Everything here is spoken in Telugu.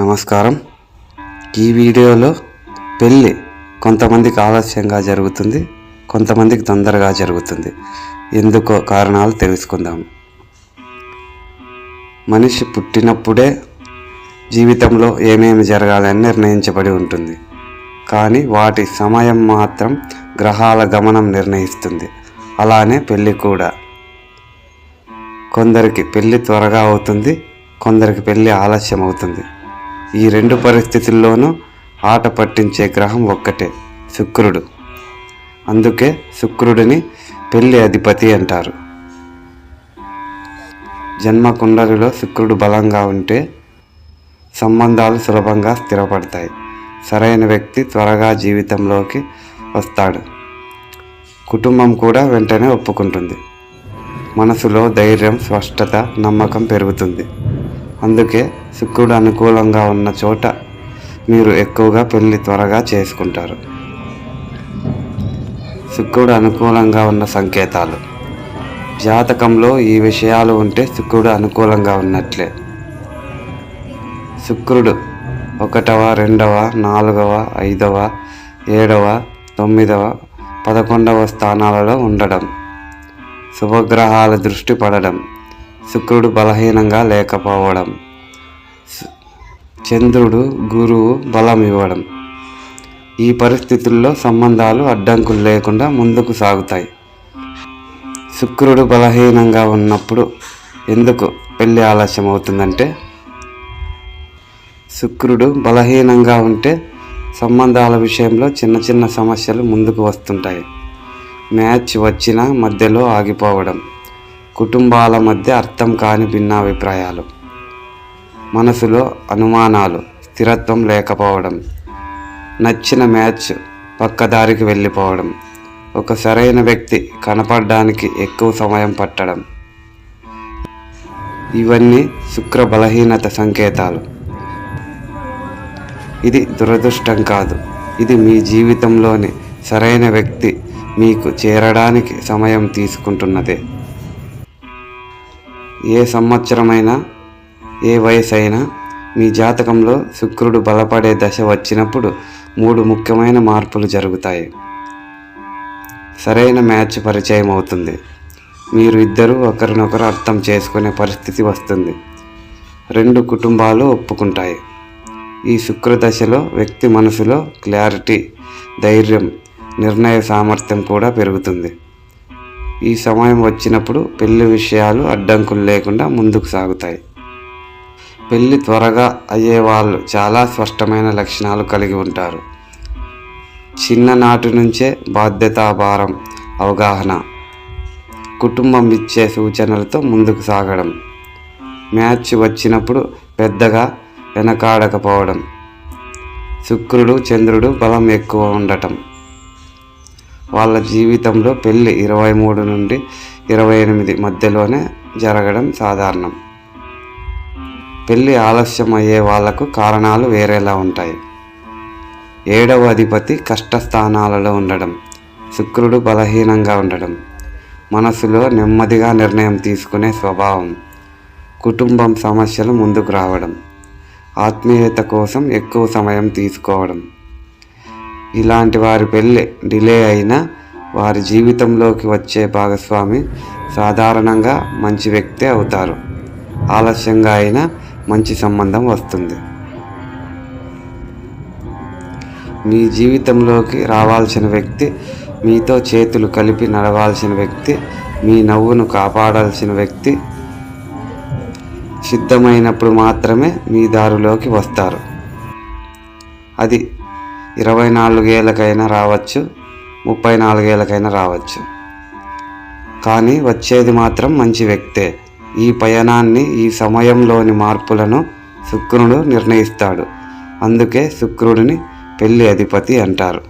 నమస్కారం. ఈ వీడియోలో పెళ్ళి కొంతమందికి ఆలస్యంగా జరుగుతుంది కొంతమందికి తొందరగా జరుగుతుంది. ఎందుకో కారణాలు తెలుసుకుందాం. మనిషి పుట్టినప్పుడే జీవితంలో ఏమేమి జరగాలని నిర్ణయించబడి ఉంటుంది. కానీ వాటి సమయం మాత్రం గ్రహాల గమనం నిర్ణయిస్తుంది. అలానే పెళ్ళి కూడా. కొందరికి పెళ్ళి త్వరగా అవుతుంది కొందరికి పెళ్ళి ఆలస్యం అవుతుంది. ఈ రెండు పరిస్థితుల్లోనూ ఆట పట్టించే గ్రహం ఒక్కటే శుక్రుడు. అందుకే శుక్రుడిని పెళ్ళి అధిపతి అంటారు. జన్మ కుండలిలో శుక్రుడు బలంగా ఉంటే సంబంధాలు సులభంగా స్థిరపడతాయి. సరైన వ్యక్తి త్వరగా జీవితంలోకి వస్తాడు. కుటుంబం కూడా వెంటనే ఒప్పుకుంటుంది. మనసులో ధైర్యం స్పష్టత నమ్మకం పెరుగుతుంది. అందుకే శుక్రుడు అనుకూలంగా ఉన్న చోట మీరు ఎక్కువగా పెళ్ళి త్వరగా చేసుకుంటారు. శుక్రుడు అనుకూలంగా ఉన్న సంకేతాలు. జాతకంలో ఈ విషయాలు ఉంటే శుక్రుడు అనుకూలంగా ఉన్నట్లే. శుక్రుడు ఒకటవ రెండవ నాలుగవ ఐదవ ఏడవ తొమ్మిదవ పదకొండవ స్థానాలలో ఉండడం. శుభగ్రహాల దృష్టి పడడం. శుక్రుడు బలహీనంగా లేకపోవడం చంద్రుడు గురువు బలం ఇవ్వడం ఈ పరిస్థితుల్లో సంబంధాలు అడ్డంకులు లేకుండా ముందుకు సాగుతాయి. శుక్రుడు బలహీనంగా ఉన్నప్పుడు ఎందుకు పెళ్ళి ఆలస్యం అవుతుందంటే శుక్రుడు బలహీనంగా ఉంటే సంబంధాల విషయంలో చిన్న చిన్న సమస్యలు ముందుకు వస్తుంటాయి. మ్యాచ్ వచ్చినా మధ్యలో ఆగిపోవడం. కుటుంబాల మధ్య అర్థం కాని భిన్నాభిప్రాయాలు. మనసులో అనుమానాలు స్థిరత్వం లేకపోవడం నచ్చిన మ్యాచ్ పక్కదారికి వెళ్ళిపోవడం ఒక సరైన వ్యక్తి కనపడడానికి ఎక్కువ సమయం పట్టడం. ఇవన్నీ శుక్ర బలహీనత సంకేతాలు. ఇది దురదృష్టం కాదు. ఇది మీ జీవితంలోని సరైన వ్యక్తి మీకు చేరడానికి సమయం తీసుకుంటున్నదే. ఏ సంవత్సరమైనా ఏ వయసు అయినా మీ జాతకంలో శుక్రుడు బలపడే దశ వచ్చినప్పుడు మూడు ముఖ్యమైన మార్పులు జరుగుతాయి. సరైన మ్యాచ్ పరిచయం అవుతుంది. మీరు ఇద్దరూ ఒకరినొకరు అర్థం చేసుకునే పరిస్థితి వస్తుంది. రెండు కుటుంబాలు ఒప్పుకుంటాయి. ఈ శుక్ర దశలో వ్యక్తి మనసులో క్లారిటీ ధైర్యం నిర్ణయ సామర్థ్యం కూడా పెరుగుతుంది. ఈ సమయం వచ్చినప్పుడు పెళ్ళి విషయాలు అడ్డంకులు లేకుండా ముందుకు సాగుతాయి. పెళ్ళి త్వరగా అయ్యే వాళ్ళు చాలా స్పష్టమైన లక్షణాలు కలిగి ఉంటారు. చిన్ననాటి నుంచే బాధ్యతాభారం అవగాహన కుటుంబం ఇచ్చే సూచనలతో ముందుకు సాగడం మ్యాచ్ వచ్చినప్పుడు పెద్దగా వెనకాడకపోవడం శుక్రుడు చంద్రుడు బలం ఎక్కువ ఉండటం. వాళ్ళ జీవితంలో పెళ్ళి ఇరవై మూడు నుండి ఇరవై ఎనిమిది మధ్యలోనే జరగడం సాధారణం. పెళ్ళి ఆలస్యం అయ్యే వాళ్ళకు కారణాలు వేరేలా ఉంటాయి. ఏడవ అధిపతి కష్టస్థానాలలో ఉండడం శుక్రుడు బలహీనంగా ఉండడం మనసులో నెమ్మదిగా నిర్ణయం తీసుకునే స్వభావం కుటుంబం సమస్యలు ముందుకు రావడం ఆత్మీయత కోసం ఎక్కువ సమయం తీసుకోవడం ఇలాంటి వారి పెళ్ళి డిలే అయినా వారి జీవితంలోకి వచ్చే భాగస్వామి సాధారణంగా మంచి వ్యక్తి అవుతారు. ఆలస్యంగా అయినా మంచి సంబంధం వస్తుంది. మీ జీవితంలోకి రావాల్సిన వ్యక్తి మీతో చేతులు కలిపి నడవాల్సిన వ్యక్తి మీ నవ్వును కాపాడాల్సిన వ్యక్తి సిద్ధమైనప్పుడు మాత్రమే మీ దారిలోకి వస్తారు. అది ఇరవై నాలుగేళ్ళకైనా రావచ్చు ముప్పై నాలుగేళ్ళకైనా రావచ్చు. కానీ వచ్చేది మాత్రం మంచి వ్యక్తే. ఈ పయనాన్ని ఈ సమయంలోని మార్పులను శుక్రుడు నిర్ణయిస్తాడు. అందుకే శుక్రుడిని పెళ్ళి అధిపతి అంటారు.